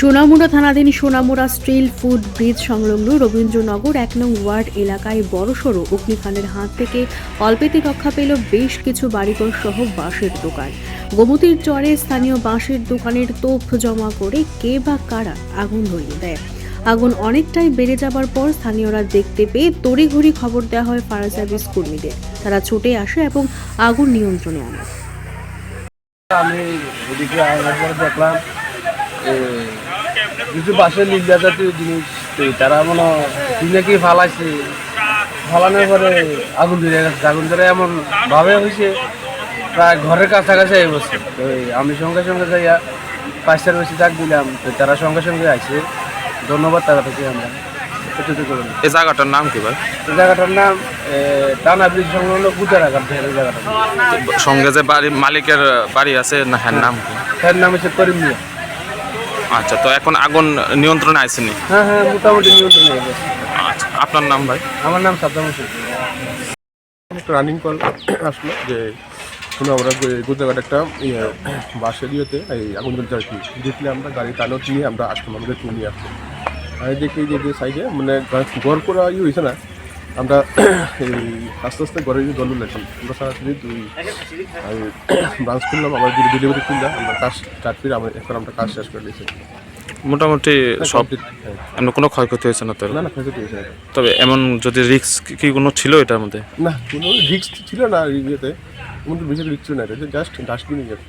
সোনামুড়া থানাধীন Sonamura still food bridge সংলগ্ন রবীন্দ্রনগর এক নং ওয়ার্ড এলাকায় বড়সড় অগ্নিকাণ্ডের হাত থেকে অল্পেতে রক্ষা পেল বেশ কিছু বাড়িঘর সহ বাঁশের দোকান। গোমতির চরে স্থানীয় বাঁশের দোকানের তোপ জমা করে কে বা কারা আগুন ধরিয়ে দেয়? আগুন অনেকটাই বেড়ে যাবার পর স্থানীয়রা দেখতে পেয়ে তড়িঘড়ি খবর দেওয়া হয় ফায়ার সার্ভিস কর্মীদের। তারা ছুটে আসে এবং আগুন নিয়ন্ত্রণে আনে। আমি দেখলাম কিছু বাসের লিল্লা জাতীয় জিনিস তো তারা মনে হয় নাকি ফালাইছে? ফালানোর পরে আগুন ধরে গেছে। আগুন ধরে এমন ভাবে হয়েছে প্রায় ঘরের কাছাকাছি এই বসছে তো আমি সঙ্গে সঙ্গে যাইয়া পাঁচটার বেশি ডাক দিলাম তো তারা সঙ্গে সঙ্গে আইছে। ধন্যবাদ তারা থেকে আমরা। এই জায়গাটার নাম কি ভাই? এই জায়গাটার নাম টানা ব্রিজ সংলগ্ন এই জায়গাটার নাম। সঙ্গে যে বাড়ি মালিকের বাড়ি আছে না হ্যাঁ নাম কি? এর নাম হচ্ছে করিম মিয়া। আচ্ছা তো এখন আগুন নিয়ন্ত্রণে আসেনি হ্যাঁ হ্যাঁ মোটামুটি নিয়ন্ত্রণ আচ্ছা আপনার নাম ভাই? আমার নাম সাদ্দাম হোসেন। একটা রানিং কল আসলো যে শুনে আমরা গুজরাট একটা ইয়ে বাসের ইয়েতে এই আগুন জ্বলছে আর কি দেখলে আমরা গাড়ি টানত নিয়ে আমরা আসলাম আমাদের নিয়ে আসলাম আমি দেখি যে যে সাইডে মানে গড় করা ইয়ে হয়েছে না আমরা এই আস্তে আস্তে ঘরে জল লাগলাম আমরা সরাসরি দুই আমি ব্রাঞ্চ খুললাম আবার দুই ডেলিভারি খুললাম আমরা কাজ স্টার্ট করে আমরা এখন আমরা কাজ শেষ করে দিয়েছি মোটামুটি সব হ্যাঁ। এমন কোনো ক্ষয়ক্ষতি হয়েছে না তো? না না ফেসে দিয়েছে তবে এমন যদি রিস্ক কি কোনো ছিল এটার মধ্যে? না কোনো রিক্স ছিল না ইয়েতে কোনো বেশি রিক্স ছিল না এটা জাস্ট ডাস্টবিনে গেছে।